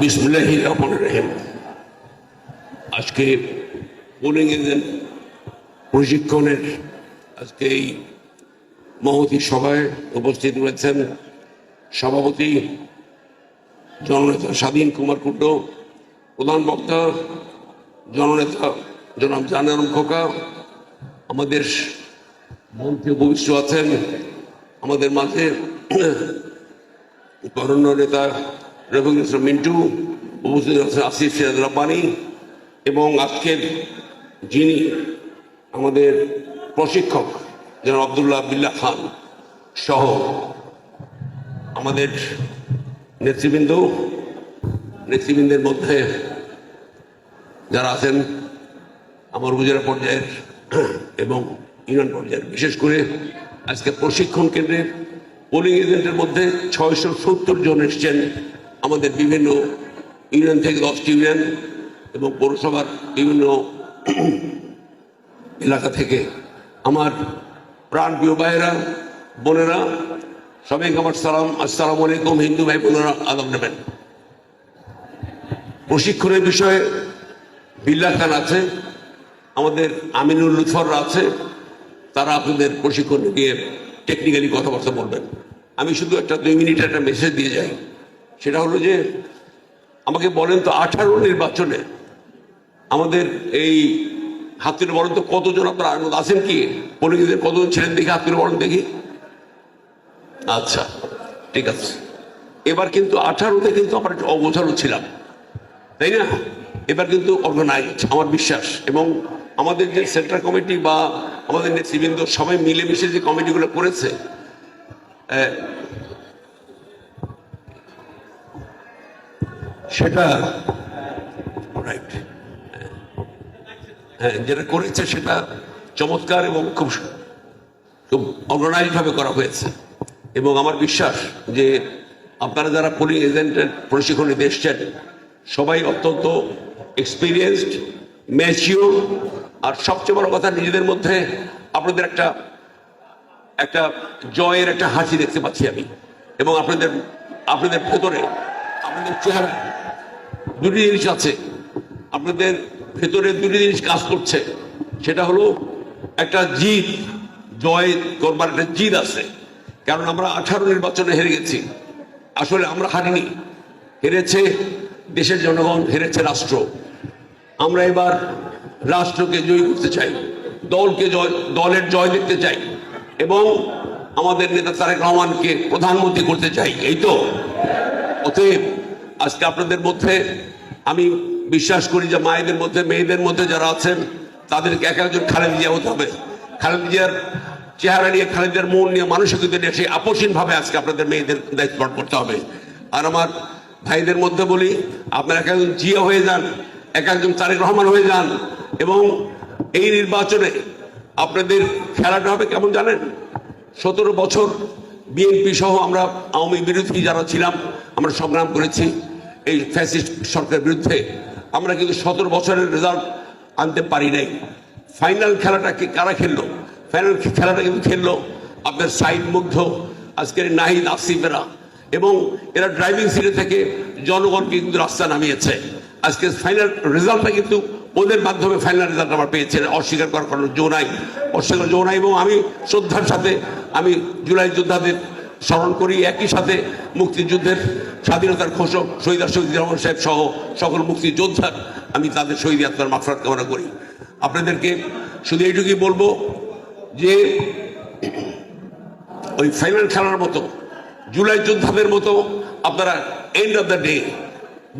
বিসমুল্লাহ রহমান রহিম আজকে polling agent প্রশিক্ষণের আজকে এই মহতি সভায় উপস্থিত রয়েছেন সভাপতি জননেতা স্বাধীন কুমার কুণ্ডু, প্রধান বক্তা জননেতা জনাব জানারম খোকা, আমাদের মন্ত্রী ভবিষ্য আছেন, আমাদের মাঝে বরণ্য নেতা রবীন্দ্র মিন্টু আসিফ সিরাজ রব্বানি এবং আজকের যিনি আমাদের প্রশিক্ষক যেন আবদুল্লাহ বিল্লাহ খান সহ আমাদের নেতৃবৃন্দ, নেতৃবৃন্দের মধ্যে যারা আছেন আমার উপজেলা পর্যায়ের এবং ইউনিয়ন পর্যায়ের, বিশেষ করে আজকে প্রশিক্ষণ কেন্দ্রের পোলিং এজেন্টের মধ্যে ছয়শো সত্তর জন এসছেন আমাদের বিভিন্ন ইউনিয়ন থেকে দশটি ইউনিয়ন এবং পৌরসভার বিভিন্ন এলাকা থেকে আমার প্রাণ প্রিয় ভাইয়েরা, বোনেরা, সবাইকে আমার সালাম, আসসালাম আলাইকুম, হিন্দু ভাই বোনেরা আদম নেবেন। প্রশিক্ষণের বিষয়ে বিল্লা খান আছে, আমাদের আমিনুল লুৎফররা আছে, তারা আপনাদের প্রশিক্ষণ নিয়ে টেকনিক্যালি কথাবার্তা বলবেন। আমি শুধু একটা দুই মিনিট একটা মেসেজ দিয়ে যাই। সেটা হলো যে আমাকে বলেন তো আঠারো নির্বাচনে আমাদের এই হাতির বরণ তো কতজন আপনার আনন্দ? আছেন কি? পরিচিতের কতজন ছিলেন দেখি, হাতির বরণ দেখি? আচ্ছা ঠিক আছে। এবার কিন্তু আঠারোতে কিন্তু আমরা অগোছালো ছিলাম, তাই না? এবার কিন্তু অর্গানাইজ আমার বিশ্বাস। এবং আমাদের যে সেন্ট্রাল কমিটি বা আমাদের নেতৃবৃন্দ সবাই মিলেমিশে যে কমিটিগুলো করেছে সেটা রাইট হ্যাঁ যেটা করেছে সেটা চমৎকার এবং খুব খুব অর্গানাইজভাবে করা হয়েছে। এবং আমার বিশ্বাস যে আপনারা যারা পোলিং এজেন্টের প্রশিক্ষণ নিতে এসছেন সবাই অত্যন্ত এক্সপিরিয়েন্সড ম্যাচিওর আর সবচেয়ে বড় কথা নিজেদের মধ্যে আপনাদের একটা একটা জয়ের একটা হাসি দেখতে পাচ্ছি আমি। এবং আপনাদের আপনাদের ভেতরে আপনাদের চেহারা, দুটি জিনিস আছে। আপনাদের ভেতরে দুটি জিনিস কাজ করছে। সেটা হলো একটা জিদ, জয় করবার একটা জিদ আছে। কারণ আমরা আঠারো নির্বাচনে হেরে গেছি। আসলে আমরা হারিনি। হেরেছে দেশের জনগণ, হেরেছে রাষ্ট্র। আমরা এবার রাষ্ট্রকে জয়ী করতে চাই, দলকে জয়, দলের জয় দেখতে চাই এবং আমাদের নেতা তারেক রহমানকে প্রধানমন্ত্রী করতে চাই। এই তো? অতএব আজকে আপনাদের মধ্যে আমি বিশ্বাস করি যে মায়েদের মধ্যে, মেয়েদের মধ্যে যারা আছেন, তাদেরকে এক একজন খালেদ জিয়া হতে হবে। খালেদ জিয়ার চেহারা নিয়ে খালেদের মন নিয়ে মানসিকতা নিয়ে সেই আপসীন ভাবে আজকে আপনাদের মেয়েদের দায়িত্ব পালন করতে হবে। আর আমার ভাইদের মধ্যে বলি, আপনারা এক একজন জিয়া হয়ে যান, এক একজন তারেক রহমান হয়ে যান, এবং এই নির্বাচনে আপনাদের খেলাটা হবে কেমন জানেন? সতেরো বছর বিএনপি সহ আমরা আওয়ামী বিরোধী যারা ছিলাম আমরা সংগ্রাম করেছি, এই ফ্যাসিস্ট সরকারের বিরুদ্ধে। আমরা কিন্তু সতেরো বছরের রেজাল্ট আনতে পারি নাই। ফাইনাল খেলাটা কি কারা খেললো? ফাইনাল খেলাটা কিন্তু খেললো আপনার সাইড মুগ্ধ, আজকের নাহিদ আসিফেরা। এবং এরা ড্রাইভিং সিটে থেকে জনগণকে কিন্তু রাস্তা নামিয়েছে। আজকে ফাইনাল রেজাল্টটা কিন্তু ওদের মাধ্যমে ফাইনাল রেজাল্ট আমার পেয়েছে অস্বীকার করার কোনো জো নাই। অস্বীকার জো নাই এবং আমি শ্রদ্ধার সাথে আমি জুলাই যোদ্ধাদের স্মরণ করি, একই সাথে মুক্তিযুদ্ধের স্বাধীনতার ঘোষক শহীদ শহীদ রহমান সাহেব সহ সকল মুক্তিযোদ্ধার আমি তাদের শহীদ আত্মার মাফরাত কামনা করি। আপনাদেরকে শুধু এইটুকুই বলব যে, ওই ফাইনাল খেলার মতো, জুলাই যোদ্ধাদের মতো আপনারা এন্ড অফ দ্য ডে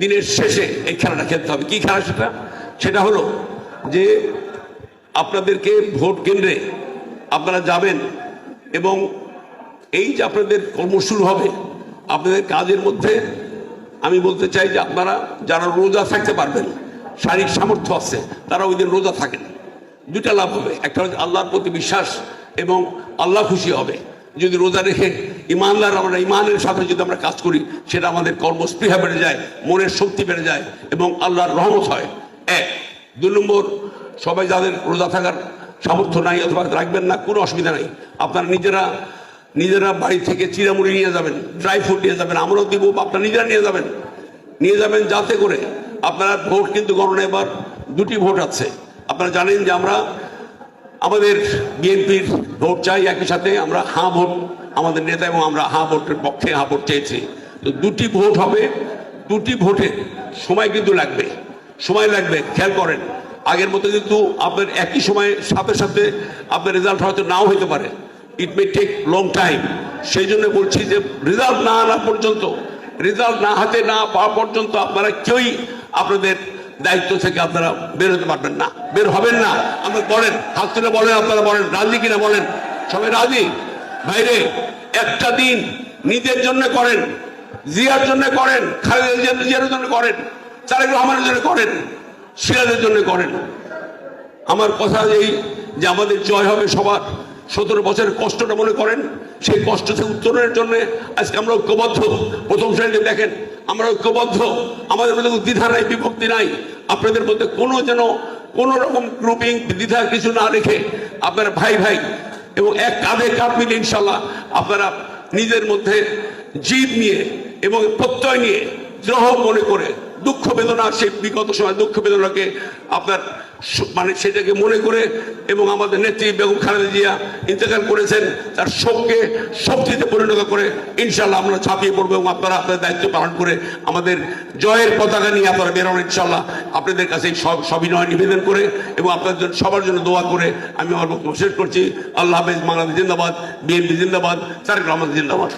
দিনের শেষে এই খেলাটা খেলতে হবে। কি খেলা সেটা? সেটা হলো যে, আপনাদেরকে ভোট কেন্দ্রে আপনারা যাবেন এবং এই যে আপনাদের কর্ম শুরু হবে, আপনাদের কাজের মধ্যে, আমি বলতে চাই যে আপনারা যারা রোজা থাকতে পারবেন, শারীরিক সামর্থ্য আছে, তারা ওই দিন রোজা থাকেন। দুটা লাভ হবে, একটা হচ্ছে আল্লাহর প্রতি বিশ্বাস এবং আল্লাহ খুশি হবে। যদি রোজা রেখে ইমানদার আমরা, ইমানের সাথে যদি আমরা কাজ করি, সেটা আমাদের কর্মস্পৃহা বেড়ে যায়, মনের শক্তি বেড়ে যায় এবং আল্লাহর রহমত হয়। এক, দুই নম্বর, সবাই যাদের রোজা থাকার সামর্থ্য নাই অথবা রাখবেন না, কোনো অসুবিধা নাই। আপনারা নিজেরা নিজেরা বাড়ি থেকে চিরামুড়ি নিয়ে যাবেন ড্রাই ফ্রুট নিয়ে যাবেন আমরাও দিব আপনারা নিজেরা নিয়ে যাবেন। নিয়ে যাবেন যাতে করে আপনারা ভোট কিন্তু গণনা এবার দুটি ভোট আছে। আপনারা জানেন যে আমরা আমাদের বিএনপির ভোট চাই, একই সাথে আমরা হাঁ ভোট, আমাদের নেতা এবং আমরা হাঁ ভোটের পক্ষে হাঁ ভোট চেয়েছি। তো দুটি ভোট হবে, দুটি ভোটে সময় কিন্তু লাগবে, সময় লাগবে, খেয়াল করেন। আগের মতো কিন্তু আপনার একই সময়ে সাথে সাথে আপনার রেজাল্ট হয়তো নাও হইতে পারে। It may take long time সেই জন্য বলছি যে রেজাল্ট না আনা পর্যন্ত রেজাল্ট না হাতে না পাওয়া পর্যন্ত আপনারা কেউই আপনাদের দায়িত্ব থেকে আপনারা বের হতে পারবেন না। বের হবেন না। আমরা বলেন হাত তুলে বলেন, আপনারা বলেন, রাজি কিনা বলেন? সবাই রাজি? ভাইরে একটা দিন নিজের জন্য করেন, জিয়ার জন্য করেন, খালেদা জিয়া- জিয়ার জন্য করেন, তারেক রহমানের জন্য করেন, সিরাজের জন্য করেন। আমার কথা এই যে আমাদের জয় হবে সবার সতেরো বছরের কষ্টটা মনে করেন, সেই কষ্ট থেকে উত্তরণের জন্য আজকে আমরা ঐক্যবদ্ধ। প্রথম শ্রেণীতে দেখেন, আমরা ঐক্যবদ্ধ। আমাদের মধ্যে দ্বিধা নাই, বিভক্তি নাই। আপনাদের মধ্যে কোনো যেন কোনো রকম গ্রুপিং দ্বিধা কিছু না রেখে আপনারা ভাই ভাই এবং এক কাঁধে কাঁধ মিলে ইনশাল্লাহ আপনারা নিজের মধ্যে জিদ নিয়ে এবং প্রত্যয় নিয়ে দ্রোহ মনে করে দুঃখ বেদনা, সেই বিগত সময় দুঃখ বেদনাকে আপনার মানে সেটাকে মনে করে এবং আমাদের নেত্রী বেগম খালেদা জিয়া ইন্তেকাল করেছেন, তার শোককে শক্তিতে পরিণত করে ইনশাল্লাহ আমরা ছাপিয়ে পড়ব এবং আপনারা আপনাদের দায়িত্ব পালন করে আমাদের জয়ের পতাকা নিয়ে আপনারা বেরোন ইনশাল্লাহ আপনাদের কাছে সব সবিনয় নিবেদন করে এবং আপনাদের জন্য, সবার জন্য দোয়া করে আমি আমার বক্তব্য শেষ করছি। আল্লাহ হাফেজ, বাংলাদেশ জিন্দাবাদ, বিএনপি জিন্দাবাদ, তারেক রহমান জিন্দাবাদ।